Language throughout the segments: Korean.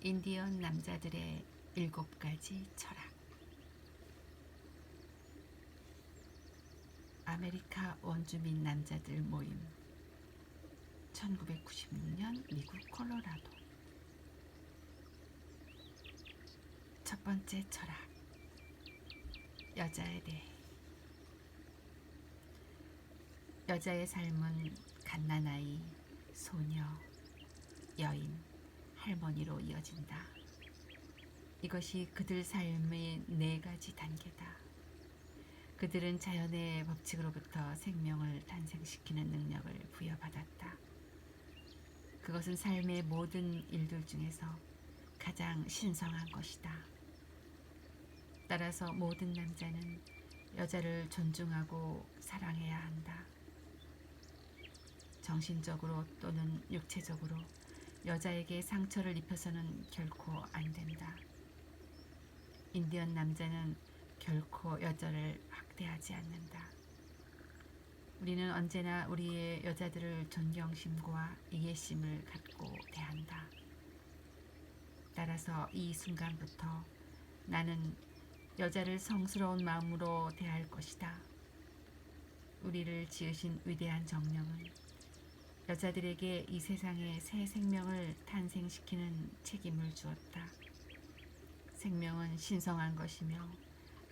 인디언 남자들의 일곱 가지 철학. 아메리카 원주민 남자들 모임. 1996년 미국 콜로라도. 첫 번째 철학. 여자에 대해. 여자의 삶은 갓난아이, 소녀, 여인, 할머니로 이어진다. 이것이 그들 삶의 네 가지 단계다. 그들은 자연의 법칙으로부터 생명을 탄생시키는 능력을 부여받았다. 그것은 삶의 모든 일들 중에서 가장 신성한 것이다. 따라서 모든 남자는 여자를 존중하고 사랑해야 한다. 정신적으로 또는 육체적으로 여자에게 상처를 입혀서는 결코 안 된다. 인디언 남자는 결코 여자를 학대하지 않는다. 우리는 언제나 우리의 여자들을 존경심과 이해심을 갖고 대한다. 따라서 이 순간부터 나는 여자를 성스러운 마음으로 대할 것이다. 우리를 지으신 위대한 정령은 여자들에게 이 세상에 새 생명을 탄생시키는 책임을 주었다. 생명은 신성한 것이며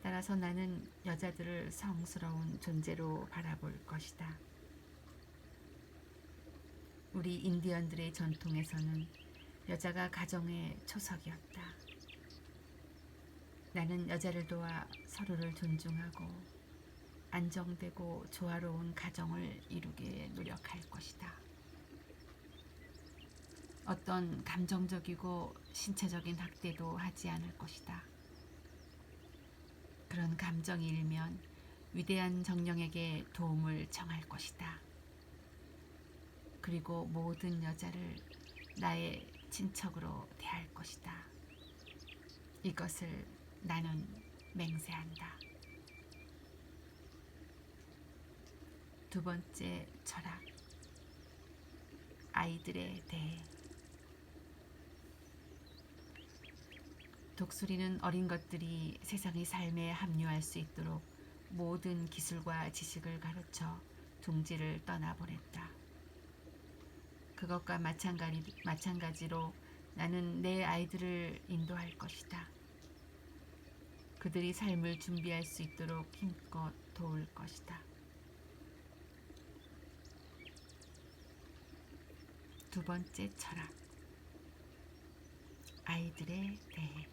따라서 나는 여자들을 성스러운 존재로 바라볼 것이다. 우리 인디언들의 전통에서는 여자가 가정의 초석이었다. 나는 여자를 도와 서로를 존중하고 안정되고 조화로운 가정을 이루게 노력할 것이다. 어떤 감정적이고 신체적인 학대도 하지 않을 것이다. 그런 감정이 일면 위대한 정령에게 도움을 청할 것이다. 그리고 모든 여자를 나의 친척으로 대할 것이다. 이것을 나는 맹세한다. 두 번째 철학. 아이들에 대해. 독수리는 어린 것들이 세상의 삶에 합류할 수 있도록 모든 기술과 지식을 가르쳐 둥지를 떠나보냈다. 그것과 마찬가지, 마찬가지로 나는 내 아이들을 인도할 것이다. 그들이 삶을 준비할 수 있도록 힘껏 도울 것이다. 두 번째 철학. 아이들에 대해.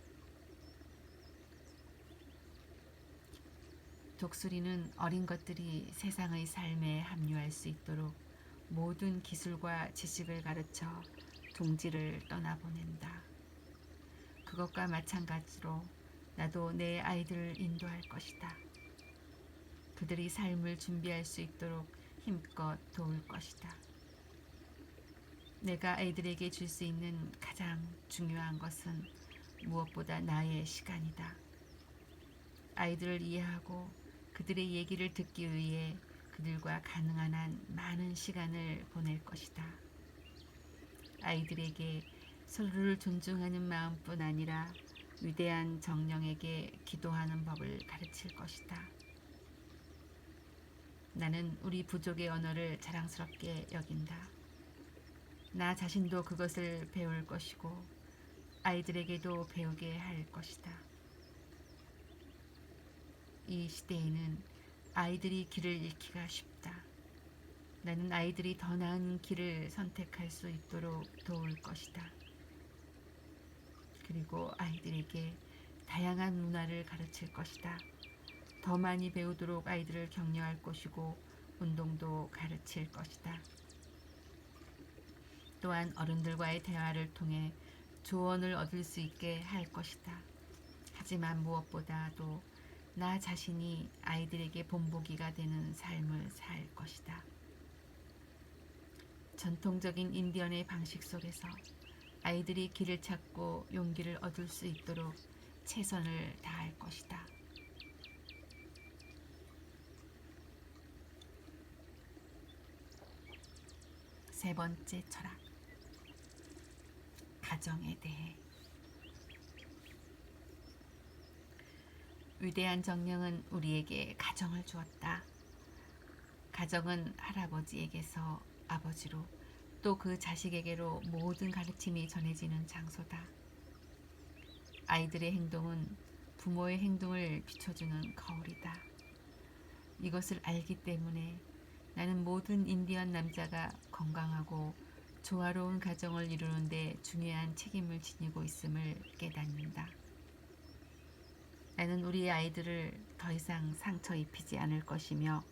독수리는 어린 것들이 세상의 삶에 합류할 수 있도록 모든 기술과 지식을 가르쳐 둥지를 떠나보낸다. 그것과 마찬가지로 나도 내 아이들을 인도할 것이다. 그들이 삶을 준비할 수 있도록 힘껏 도울 것이다. 내가 아이들에게 줄 수 있는 가장 중요한 것은 무엇보다 나의 시간이다. 아이들을 이해하고 그들의 얘기를 듣기 위해 그들과 가능한 한 많은 시간을 보낼 것이다. 아이들에게 서로를 존중하는 마음뿐 아니라 위대한 정령에게 기도하는 법을 가르칠 것이다. 나는 우리 부족의 언어를 자랑스럽게 여긴다. 나 자신도 그것을 배울 것이고 아이들에게도 배우게 할 것이다. 이 시대에는 아이들이 길을 잃기가 쉽다. 나는 아이들이 더 나은 길을 선택할 수 있도록 도울 것이다. 그리고 아이들에게 다양한 문화를 가르칠 것이다. 더 많이 배우도록 아이들을 격려할 것이고 운동도 가르칠 것이다. 또한 어른들과의 대화를 통해 조언을 얻을 수 있게 할 것이다. 하지만 무엇보다도 나 자신이 아이들에게 본보기가 되는 삶을 살 것이다. 전통적인 인디언의 방식 속에서 아이들이 길을 찾고 용기를 얻을 수 있도록 최선을 다할 것이다. 세 번째 철학. 가정에 대해 위대한 정령은 우리에게 가정을 주었다. 가정은 할아버지에게서 아버지로 또 그 자식에게로 모든 가르침이 전해지는 장소다. 아이들의 행동은 부모의 행동을 비춰주는 거울이다. 이것을 알기 때문에 나는 모든 인디언 남자가 건강하고 조화로운 가정을 이루는데 중요한 책임을 지니고 있음을 깨닫는다. 나는 우리 아이들을 더 이상 상처 입히지 않을 것이며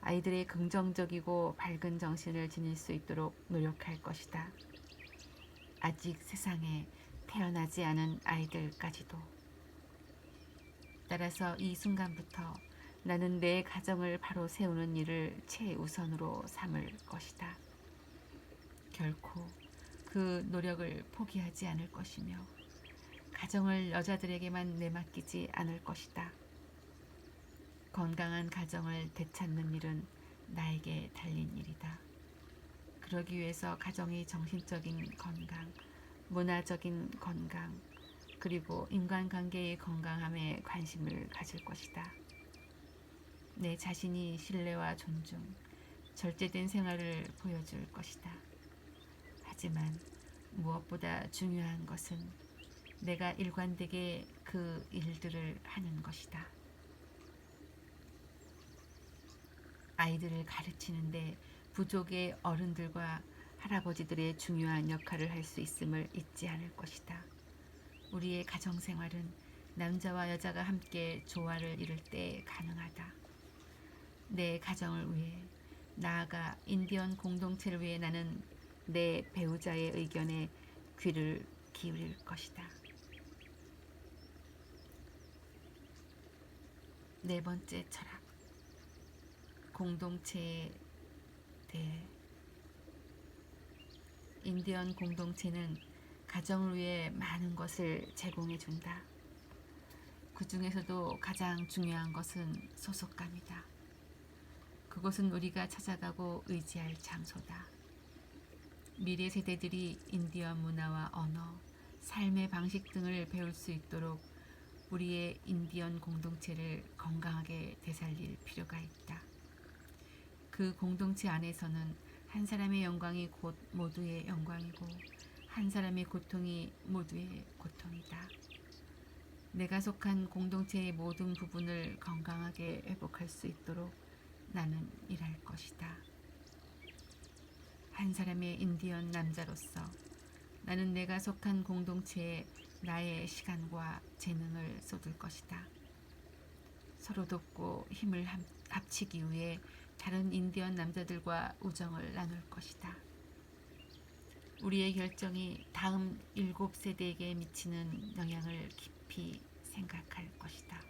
아이들의 긍정적이고 밝은 정신을 지닐 수 있도록 노력할 것이다. 아직 세상에 태어나지 않은 아이들까지도. 따라서 이 순간부터 나는 내 가정을 바로 세우는 일을 최우선으로 삼을 것이다. 결코 그 노력을 포기하지 않을 것이며 가정을 여자들에게만 내맡기지 않을 것이다. 건강한 가정을 되찾는 일은 나에게 달린 일이다. 그러기 위해서 가정의 정신적인 건강, 문화적인 건강, 그리고 인간관계의 건강함에 관심을 가질 것이다. 내 자신이 신뢰와 존중, 절제된 생활을 보여줄 것이다. 하지만 무엇보다 중요한 것은 내가 일관되게 그 일들을 하는 것이다. 아이들을 가르치는데 부족의 어른들과 할아버지들의 중요한 역할을 할 수 있음을 잊지 않을 것이다. 우리의 가정 생활은 남자와 여자가 함께 조화를 이룰 때 가능하다. 내 가정을 위해 나아가 인디언 공동체를 위해 나는 내 배우자의 의견에 귀를 기울일 것이다. 네 번째 철학. 공동체에 대해 인디언 공동체는 가정을 위해 많은 것을 제공해 준다. 그 중에서도 가장 중요한 것은 소속감이다. 그것은 우리가 찾아가고 의지할 장소다. 미래 세대들이 인디언 문화와 언어, 삶의 방식 등을 배울 수 있도록 우리의 인디언 공동체를 건강하게 되살릴 필요가 있다. 그 공동체 안에서는 한 사람의 영광이 곧 모두의 영광이고 한 사람의 고통이 모두의 고통이다. 내가 속한 공동체의 모든 부분을 건강하게 회복할 수 있도록 나는 일할 것이다. 한 사람의 인디언 남자로서 나는 내가 속한 공동체에 나의 시간과 재능을 쏟을 것이다. 서로 돕고 힘을 합치기 위해 다른 인디언 남자들과 우정을 나눌 것이다. 우리의 결정이 다음 일곱 세대에게 미치는 영향을 깊이 생각할 것이다.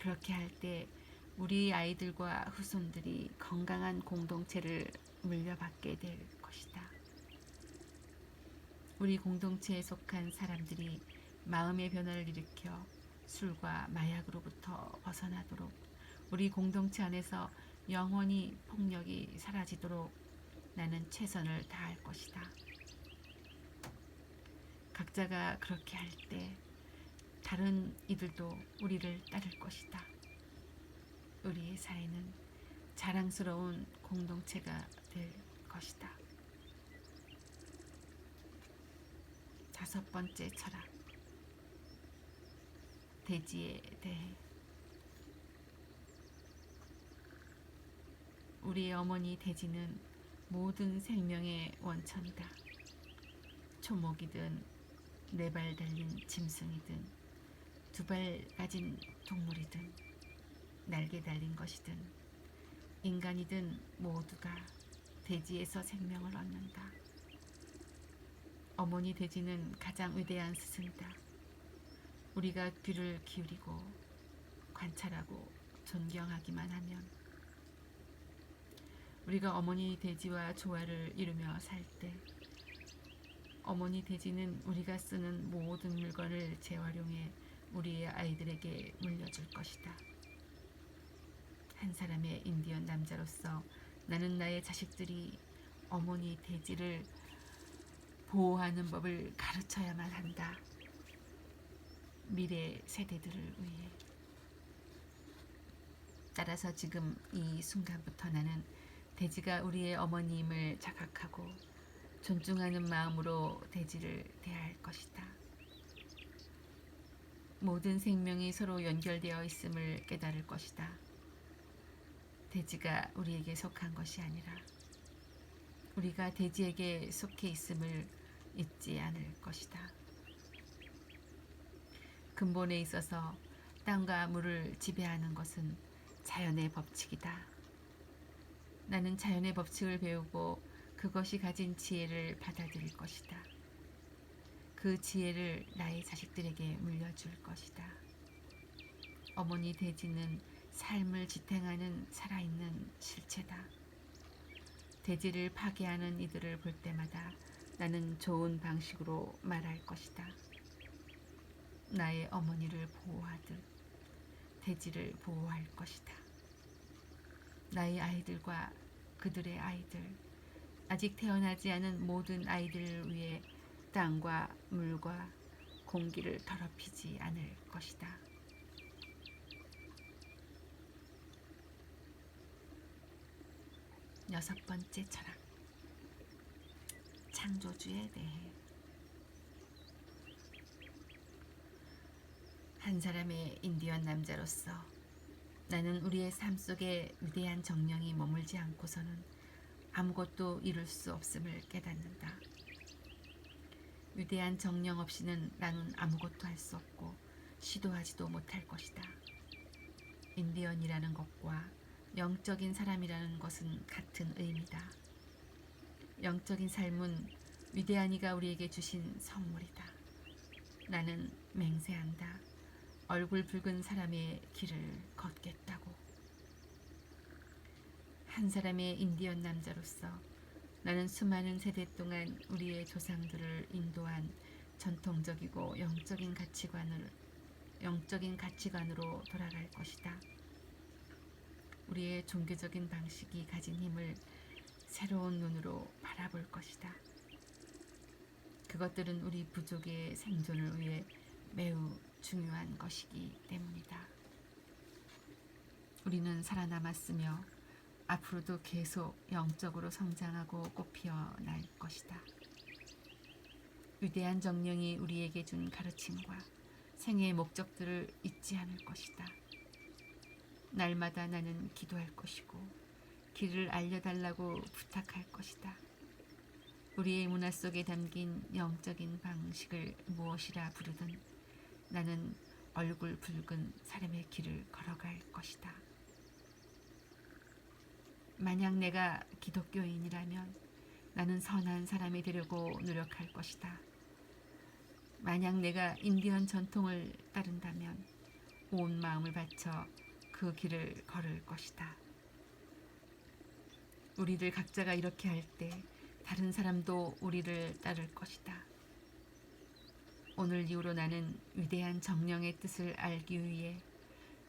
그렇게 할 때 우리 아이들과 후손들이 건강한 공동체를 물려받게 될 것이다. 우리 공동체에 속한 사람들이 마음의 변화를 일으켜 술과 마약으로부터 벗어나도록 우리 공동체 안에서 영원히 폭력이 사라지도록 나는 최선을 다할 것이다. 각자가 그렇게 할 때 다른 이들도 우리를 따를 것이다. 우리의 사회는 자랑스러운 공동체가 될 것이다. 다섯 번째 철학. 대지에 대해 우리 어머니 대지는 모든 생명의 원천이다. 초목이든 네 발 달린 짐승이든 두 발 가진 동물이든 날개 달린 것이든 인간이든 모두가 대지에서 생명을 얻는다. 어머니 대지는 가장 위대한 스승이다. 우리가 귀를 기울이고 관찰하고 존경하기만 하면 우리가 어머니 돼지와 조화를 이루며 살 때 어머니 돼지는 우리가 쓰는 모든 물건을 재활용해 우리의 아이들에게 물려줄 것이다. 한 사람의 인디언 남자로서 나는 나의 자식들이 어머니 돼지를 보호하는 법을 가르쳐야만 한다. 미래 세대들을 위해. 따라서 지금 이 순간부터 나는 돼지가 우리의 어머님을 자각하고 존중하는 마음으로 돼지를 대할 것이다. 모든 생명이 서로 연결되어 있음을 깨달을 것이다. 돼지가 우리에게 속한 것이 아니라 우리가 돼지에게 속해 있음을 잊지 않을 것이다. 근본에 있어서 땅과 물을 지배하는 것은 자연의 법칙이다. 나는 자연의 법칙을 배우고 그것이 가진 지혜를 받아들일 것이다. 그 지혜를 나의 자식들에게 물려줄 것이다. 어머니 돼지는 삶을 지탱하는 살아있는 실체다. 돼지를 파괴하는 이들을 볼 때마다 나는 좋은 방식으로 말할 것이다. 나의 어머니를 보호하듯 돼지를 보호할 것이다. 나의 아이들과 그들의 아이들, 아직 태어나지 않은 모든 아이들을 위해 땅과 물과 공기를 더럽히지 않을 것이다. 여섯 번째 철학. 창조주에 대해. 한 사람의 인디언 남자로서 나는 우리의 삶 속에 위대한 정령이 머물지 않고서는 아무것도 이룰 수 없음을 깨닫는다. 위대한 정령 없이는 나는 아무것도 할 수 없고 시도하지도 못할 것이다. 인디언이라는 것과 영적인 사람이라는 것은 같은 의미다. 영적인 삶은 위대한 이가 우리에게 주신 선물이다. 나는 맹세한다. 얼굴 붉은 사람의 길을 걷겠다고. 한 사람의 인디언 남자로서 나는 수많은 세대 동안 우리의 조상들을 인도한 전통적이고 영적인 가치관을 영적인 가치관으로 돌아갈 것이다. 우리의 종교적인 방식이 가진 힘을 새로운 눈으로 바라볼 것이다. 그것들은 우리 부족의 생존을 위해 매우 중요한 것이기 때문이다. 우리는 살아남았으며 앞으로도 계속 영적으로 성장하고 꽃피어 날 것이다. 위대한 정령이 우리에게 준 가르침과 생애의 목적들을 잊지 않을 것이다. 날마다 나는 기도할 것이고 길을 알려달라고 부탁할 것이다. 우리의 문화 속에 담긴 영적인 방식을 무엇이라 부르든 나는 얼굴 붉은 사람의 길을 걸어갈 것이다. 만약 내가 기독교인이라면 나는 선한 사람이 되려고 노력할 것이다. 만약 내가 인디언 전통을 따른다면 온 마음을 바쳐 그 길을 걸을 것이다. 우리들 각자가 이렇게 할 때 다른 사람도 우리를 따를 것이다. 오늘 이후로 나는 위대한 정령의 뜻을 알기 위해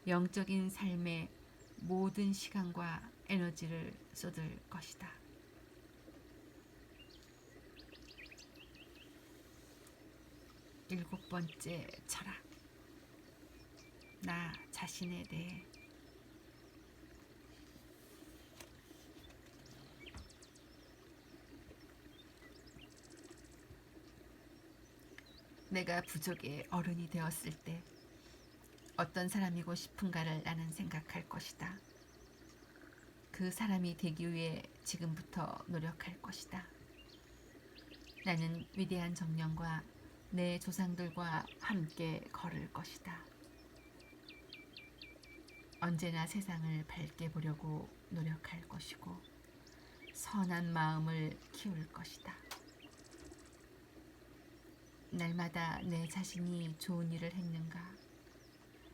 영적인 삶의 모든 시간과 에너지를 쏟을 것이다. 일곱 번째 철학. 나 자신에 대해 내가 부족의 어른이 되었을 때 어떤 사람이고 싶은가를 나는 생각할 것이다. 그 사람이 되기 위해 지금부터 노력할 것이다. 나는 위대한 정령과 내 조상들과 함께 걸을 것이다. 언제나 세상을 밝게 보려고 노력할 것이고 선한 마음을 키울 것이다. 날마다 내 자신이 좋은 일을 했는가,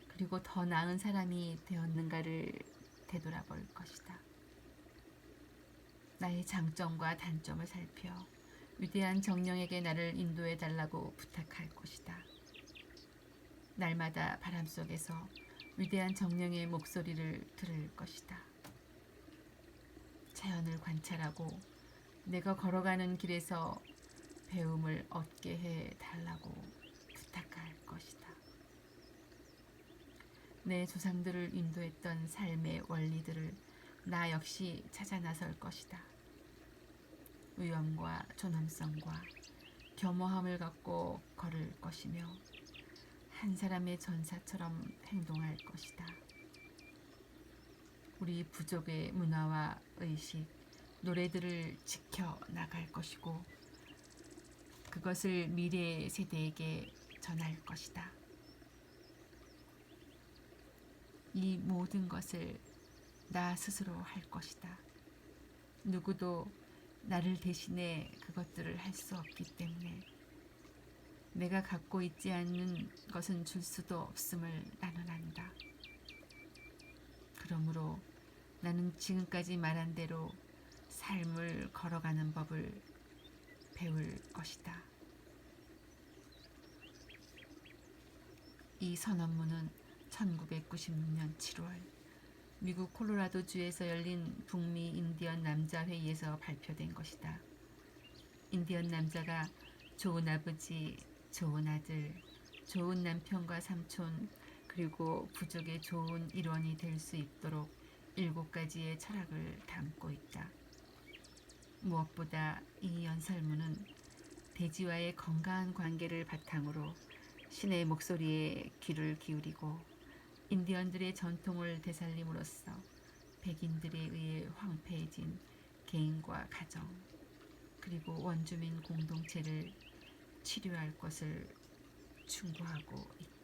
그리고 더 나은 사람이 되었는가를 되돌아볼 것이다. 나의 장점과 단점을 살펴 위대한 정령에게 나를 인도해 달라고 부탁할 것이다. 날마다 바람 속에서 위대한 정령의 목소리를 들을 것이다. 자연을 관찰하고 내가 걸어가는 길에서 배움을 얻게 해 달라고 부탁할 것이다. 내 조상들을 인도했던 삶의 원리들을 나 역시 찾아 나설 것이다. 위엄과 존엄성과 겸허함을 갖고 걸을 것이며 한 사람의 전사처럼 행동할 것이다. 우리 부족의 문화와 의식, 노래들을 지켜 나갈 것이고 그것을 미래 세대에게 전할 것이다. 이 모든 것을 나 스스로 할 것이다. 누구도 나를 대신해 그것들을 할 수 없기 때문에 내가 갖고 있지 않는 것은 줄 수도 없음을 나는 안다. 그러므로 나는 지금까지 말한 대로 삶을 걸어가는 법을 배울 것이다. 이 선언문은 1996년 7월 미국 콜로라도주에서 열린 북미 인디언 남자 회의에서 발표된 것이다. 인디언 남자가 좋은 아버지, 좋은 아들, 좋은 남편과 삼촌, 그리고 부족의 좋은 일원이 될 수 있도록 일곱 가지의 철학을 담고 있다. 무엇보다 이 연설문은 대지와의 건강한 관계를 바탕으로 신의 목소리에 귀를 기울이고 인디언들의 전통을 되살림으로써 백인들에 의해 황폐해진 개인과 가정 그리고 원주민 공동체를 치료할 것을 충고하고 있다.